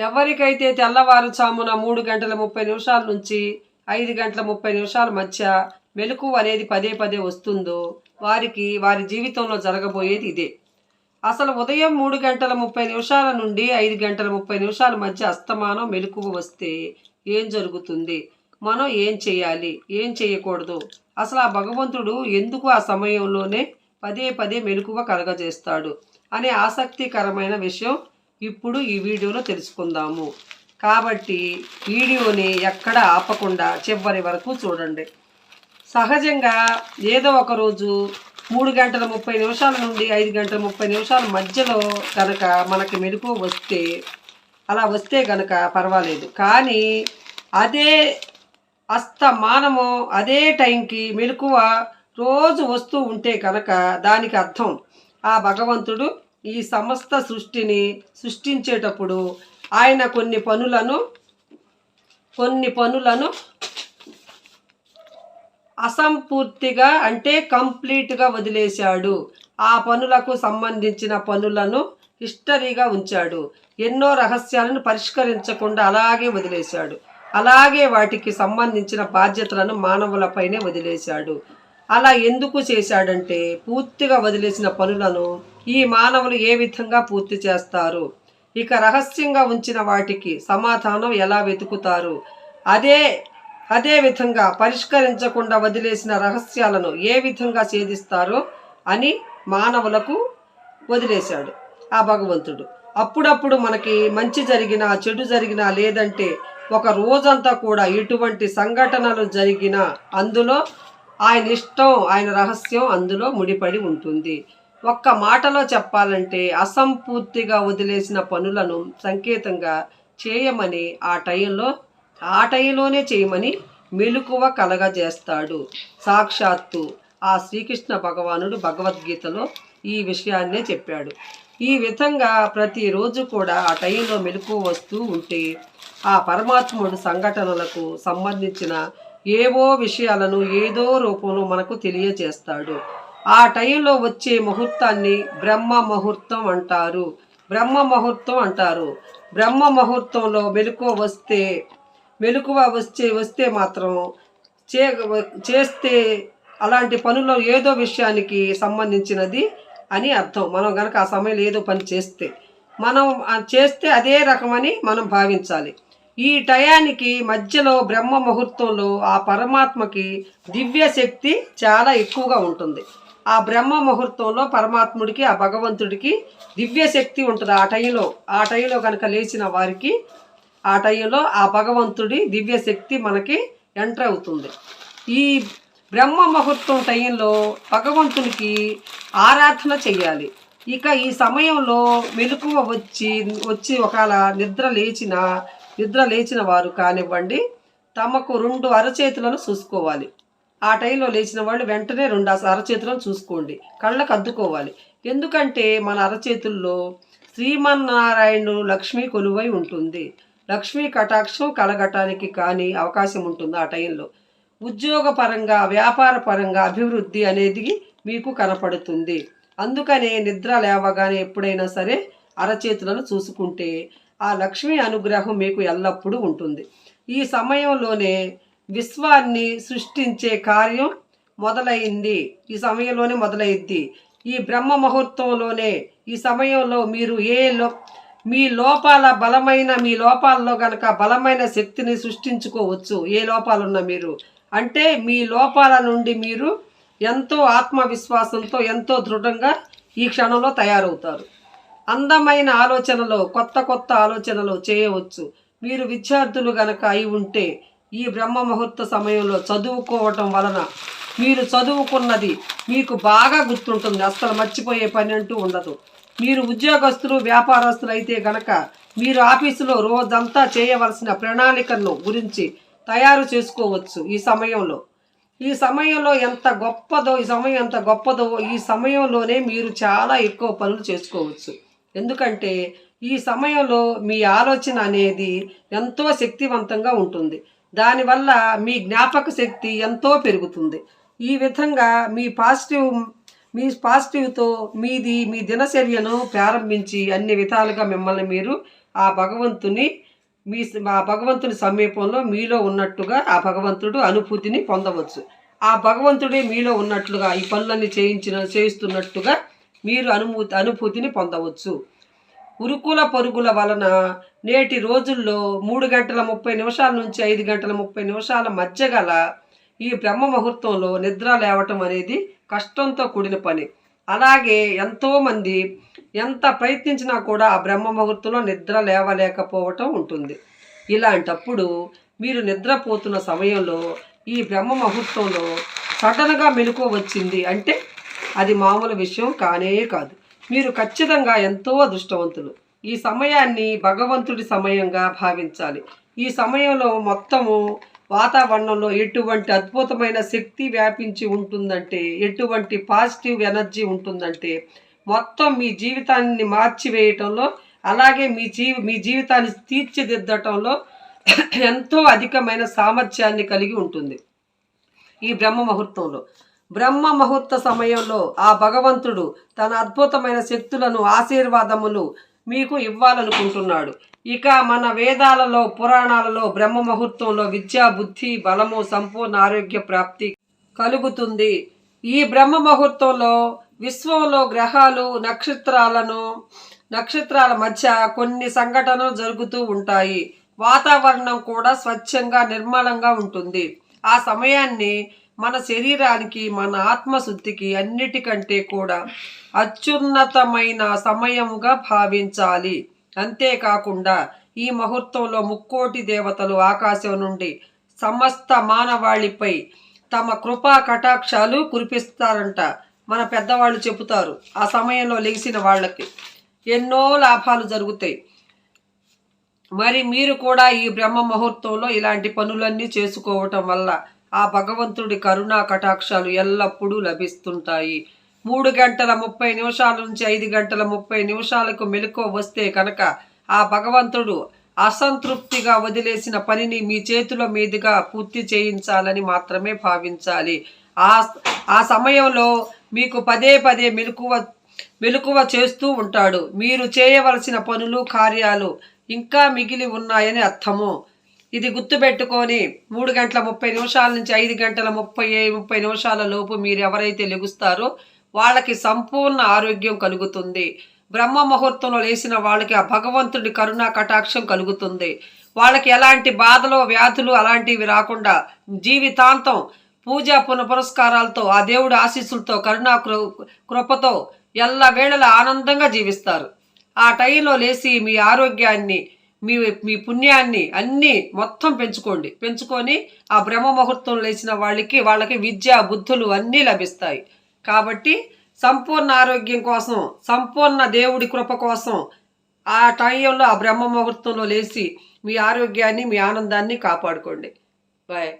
ఎవరికైతే తెల్లవారుజామున మూడు గంటల ముప్పై నిమిషాల నుంచి ఐదు గంటల ముప్పై నిమిషాల మధ్య మెలకు అనేది పదే పదే వస్తుందో వారికి వారి జీవితంలో జరగబోయేది ఇదే. అసలు ఉదయం మూడు గంటల ముప్పై నిమిషాల నుండి ఐదు గంటల ముప్పై నిమిషాల మధ్య అస్తమానం మెలకువ వస్తే ఏం జరుగుతుంది? మనం ఏం చేయాలి? ఏం చేయకూడదు? అసలు ఆ భగవంతుడు ఎందుకు ఆ సమయంలోనే పదే పదే మెలకువ కలగజేస్తాడు? అనే ఆసక్తికరమైన విషయం ఇప్పుడు ఈ వీడియోలో తెలుసుకుందాము. కాబట్టి వీడియోని ఎక్కడ ఆపకుండా చివరి వరకు చూడండి. సహజంగా ఏదో ఒక రోజు మూడు గంటల ముప్పై నిమిషాల నుండి ఐదు గంటల ముప్పై నిమిషాల మధ్యలో కనుక మనకి మెరుపు వస్తే అలా వస్తే కనుక పర్వాలేదు. కానీ అదే అస్తమానము అదే టైంకి మెలకువ రోజు వస్తూ ఉంటే కనుక దానికి అర్థం ఆ భగవంతుడు ఈ సమస్త సృష్టిని సృష్టించేటప్పుడు ఆయన కొన్ని పనులను కొన్ని పనులను అసంపూర్తిగా అంటే కంప్లీట్గా వదిలేశాడు. ఆ పనులకు సంబంధించిన పనులను హిస్టరీగా ఉంచాడు. ఎన్నో రహస్యాలను పరిష్కరించకుండా అలాగే వదిలేశాడు. అలాగే వాటికి సంబంధించిన బాధ్యతలను మానవులపైనే వదిలేశాడు. అలా ఎందుకు చేశాడంటే పూర్తిగా వదిలేసిన పనులను ఈ మానవులు ఏ విధంగా పూర్తి చేస్తారు? ఇక రహస్యంగా ఉంచిన వాటికి సమాధానం ఎలా వెతుకుతారు? అదే అదే విధంగా పరిష్కరించకుండా వదిలేసిన రహస్యాలను ఏ విధంగా ఛేదిస్తారో అని మానవులకు వదిలేశాడు ఆ భగవంతుడు. అప్పుడప్పుడు మనకి మంచి జరిగినా చెడు జరిగినా లేదంటే ఒక రోజంతా కూడా ఎటువంటి సంఘటనలు జరిగినా అందులో ఆయన ఇష్టం ఆయన రహస్యం అందులో ముడిపడి ఉంటుంది. ఒక్క మాటలో చెప్పాలంటే అసంపూర్తిగా వదిలేసిన పనులను సంకేతంగా చేయమని ఆ టైంలో ఆ టైంలోనే చేయమని మెలకువ కలగజేస్తాడు. సాక్షాత్తు ఆ శ్రీకృష్ణ భగవానుడు భగవద్గీతలో ఈ విషయాన్నే చెప్పాడు. ఈ విధంగా ప్రతిరోజు కూడా ఆ టైంలో మెలకు వస్తూ ఉంటే ఆ పరమాత్ముడు సంఘటనలకు సంబంధించిన ఏవో విషయాలను ఏదో రూపంలో మనకు తెలియజేస్తాడు. ఆ టైంలో వచ్చే ముహూర్తాన్ని బ్రహ్మ ముహూర్తం అంటారు. బ్రహ్మ ముహూర్తం అంటారు. బ్రహ్మ ముహూర్తంలో మెలకువ వస్తే మెలకువ వచ్చే వస్తే మాత్రం చే చేస్తే అలాంటి పనుల్లో ఏదో విషయానికి సంబంధించినది అని అర్థం. మనం కనుక ఆ సమయంలో ఏదో పని చేస్తే మనం చేస్తే అదే రకమని మనం భావించాలి. ఈ టయానికి మధ్యలో బ్రహ్మ ముహూర్తంలో ఆ పరమాత్మకి దివ్య శక్తి చాలా ఎక్కువగా ఉంటుంది. ఆ బ్రహ్మ ముహూర్తంలో పరమాత్ముడికి ఆ భగవంతుడికి దివ్య శక్తి ఉంటుంది. ఆ టైంలో ఆ టైంలో కనుక లేచిన వారికి ఆ టైంలో ఆ భగవంతుడి దివ్య శక్తి మనకి ఎంటర్ అవుతుంది. ఈ బ్రహ్మ ముహూర్తం టైంలో భగవంతునికి ఆరాధన చెయ్యాలి ఇక ఈ సమయంలో మెలకువ వచ్చి వచ్చి ఒకవేళ నిద్ర లేచిన నిద్ర లేచిన వారు కానివ్వండి తమకు రెండు అరచేతులను చూసుకోవాలి. ఆ టైంలో లేచిన వాళ్ళు వెంటనే రెండు అరచేతులను చూసుకోండి. కళ్ళకు అద్దుకోవాలి. ఎందుకంటే మన అరచేతుల్లో శ్రీమన్నారాయణుడు లక్ష్మి కొలువై ఉంటుంది. లక్ష్మీ కటాక్షం కలగటానికి కానీ అవకాశం ఉంటుంది ఆ టైంలో. ఉద్యోగపరంగా వ్యాపార పరంగా అభివృద్ధి అనేది మీకు కనపడుతుంది. అందుకనే నిద్ర లేవగానే ఎప్పుడైనా సరే అరచేతులను చూసుకుంటే ఆ లక్ష్మీ అనుగ్రహం మీకు ఎల్లప్పుడూ ఉంటుంది. ఈ సమయంలోనే విశ్వాన్ని సృష్టించే కార్యం మొదలైంది. ఈ సమయంలోనే మొదలైద్ది. ఈ బ్రహ్మ ముహూర్తంలోనే ఈ సమయంలో మీరు ఏ లో మీ లోపాల బలమైన మీ లోపాల్లో గనక బలమైన శక్తిని సృష్టించుకోవచ్చు. ఏ లోపాలున్నా మీరు. అంటే మీ లోపాల నుండి మీరు ఎంతో ఆత్మవిశ్వాసంతో ఎంతో దృఢంగా ఈ క్షణంలో తయారవుతారు. అందమైన ఆలోచనలు కొత్త కొత్త ఆలోచనలు చేయవచ్చు. మీరు విద్యార్థులు గనక అయి ఉంటే ఈ బ్రహ్మ ముహూర్త సమయంలో చదువుకోవటం వలన మీరు చదువుకున్నది మీకు బాగా గుర్తుంటుంది. అస్సలు మర్చిపోయే పని అంటూ ఉండదు. మీరు ఉద్యోగస్తులు వ్యాపారస్తులు అయితే గనక మీరు ఆఫీసులో రోజంతా చేయవలసిన ప్రణాళికను గురించి తయారు చేసుకోవచ్చు ఈ సమయంలో. ఈ సమయంలో ఎంత గొప్పదో ఈ సమయం ఎంత గొప్పదో ఈ సమయంలోనే మీరు చాలా ఎక్కువ పనులు చేసుకోవచ్చు. ఎందుకంటే ఈ సమయంలో మీ ఆలోచన అనేది ఎంతో శక్తివంతంగా ఉంటుంది. దానివల్ల మీ జ్ఞాపక శక్తి ఎంతో పెరుగుతుంది. ఈ విధంగా మీ పాజిటివ్ మీ పాజిటివ్తో మీది మీ దినచర్యను ప్రారంభించి అన్ని విధాలుగా మిమ్మల్ని మీరు ఆ భగవంతుని మీ ఆ భగవంతుని సమీపంలో మీలో ఉన్నట్టుగా ఆ భగవంతుడు అనుభూతిని పొందవచ్చు. ఆ భగవంతుడే మీలో ఉన్నట్లుగా ఈ పనులన్నీ చేయించిన చేయిస్తున్నట్టుగా మీరు అనుభూతి అనుభూతిని పొందవచ్చు. ఉరుకుల పరుగుల వలన నేటి రోజుల్లో మూడు గంటల ముప్పై నిమిషాల నుంచి ఐదు గంటల ముప్పై నిమిషాల మధ్య గల ఈ బ్రహ్మ ముహూర్తంలో నిద్ర లేవటం అనేది కష్టంతో కూడిన పని. అలాగే ఎంతోమంది ఎంత ప్రయత్నించినా కూడా ఆ బ్రహ్మ ముహూర్తంలో నిద్ర లేవలేకపోవటం ఉంటుంది. ఇలాంటప్పుడు మీరు నిద్రపోతున్న సమయంలో ఈ బ్రహ్మ ముహూర్తంలో సడన్గా మెలకు వచ్చింది అంటే అది మామూలు విషయం కానే కాదు. మీరు ఖచ్చితంగా ఎంతో అదృష్టవంతులు. ఈ సమయాన్ని భగవంతుడి సమయంగా భావించాలి. ఈ సమయంలో మొత్తము వాతావరణంలో ఎటువంటి అద్భుతమైన శక్తి వ్యాపించి ఉంటుందంటే ఎటువంటి పాజిటివ్ ఎనర్జీ ఉంటుందంటే మొత్తం మీ జీవితాన్ని మార్చివేయటంలో అలాగే మీ జీవి మీ జీవితాన్ని తీర్చిదిద్దటంలో ఎంతో అధికమైన సామర్థ్యాన్ని కలిగి ఉంటుంది. ఈ బ్రహ్మ ముహూర్తంలో బ్రహ్మ ముహూర్త సమయంలో ఆ భగవంతుడు తన అద్భుతమైన శక్తులను ఆశీర్వాదములు మీకు ఇవ్వాలనుకుంటున్నాడు. ఇక మన వేదాలలో పురాణాలలో బ్రహ్మ ముహూర్తంలో విద్యా బుద్ధి బలము సంపూర్ణ ఆరోగ్య ప్రాప్తి కలుగుతుంది. ఈ బ్రహ్మ ముహూర్తంలో విశ్వంలో గ్రహాలు నక్షత్రాలను నక్షత్రాల మధ్య కొన్ని సంఘటనలు జరుగుతూ ఉంటాయి. వాతావరణం కూడా స్వచ్ఛంగా నిర్మలంగా ఉంటుంది. ఆ సమయాన్ని మన శరీరానికి మన ఆత్మశుద్ధికి అన్నిటికంటే కూడా అత్యున్నతమైన సమయముగా భావించాలి. అంతేకాకుండా ఈ ముహూర్తంలో ముక్కోటి దేవతలు ఆకాశం నుండి సమస్త మానవాళిపై తమ కృపా కటాక్షాలు కురిపిస్తారంట. మన పెద్దవాళ్ళు చెబుతారు ఆ సమయంలో లెగిసిన వాళ్ళకి ఎన్నో లాభాలు జరుగుతాయి. మరి మీరు కూడా ఈ బ్రహ్మ ముహూర్తంలో ఇలాంటి పనులన్నీ చేసుకోవటం వల్ల ఆ భగవంతుడి కరుణా కటాక్షాలు ఎల్లప్పుడూ లభిస్తుంటాయి. మూడు గంటల ముప్పై నిమిషాల నుంచి ఐదు గంటల ముప్పై నిమిషాలకు మెలకువ వస్తే కనుక ఆ భగవంతుడు అసంతృప్తిగా వదిలేసిన పనిని మీ చేతుల మీదుగా పూర్తి చేయించాలని మాత్రమే భావించాలి. ఆ ఆ సమయంలో మీకు పదే పదే మెలకువ మెలకువ చేస్తూ ఉంటాడు. మీరు చేయవలసిన పనులు కార్యాలు ఇంకా మిగిలి ఉన్నాయని అర్థము. ఇది గుర్తుపెట్టుకొని మూడు గంటల ముప్పై నిమిషాల నుంచి ఐదు గంటల ముప్పై ముప్పై నిమిషాల లోపు మీరు ఎవరైతే లెగుస్తారో వాళ్ళకి సంపూర్ణ ఆరోగ్యం కలుగుతుంది. బ్రహ్మ ముహూర్తంలో లేచిన వాళ్ళకి ఆ భగవంతుడి కరుణా కటాక్షం కలుగుతుంది. వాళ్ళకి ఎలాంటి బాధలు వ్యాధులు అలాంటివి రాకుండా జీవితాంతం పూజా పున పురస్కారాలతో ఆ దేవుడి ఆశీస్సులతో కరుణా కృ- కృపతో ఎల్ల వేళల ఆనందంగా జీవిస్తారు. ఆ టైంలో లేచి మీ ఆరోగ్యాన్ని మీ మీ పుణ్యాన్ని అన్నీ మొత్తం పెంచుకోండి. పెంచుకొని ఆ బ్రహ్మ ముహూర్తం లేచిన వాళ్ళకి వాళ్ళకి విద్య బుద్ధులు అన్నీ లభిస్తాయి. కాబట్టి సంపూర్ణ ఆరోగ్యం కోసం సంపూర్ణ దేవుడి కృప కోసం ఆ టైంలో ఆ బ్రహ్మ ముహూర్తంలో లేచి మీ ఆరోగ్యాన్ని మీ ఆనందాన్ని కాపాడుకోండి. బాయ్.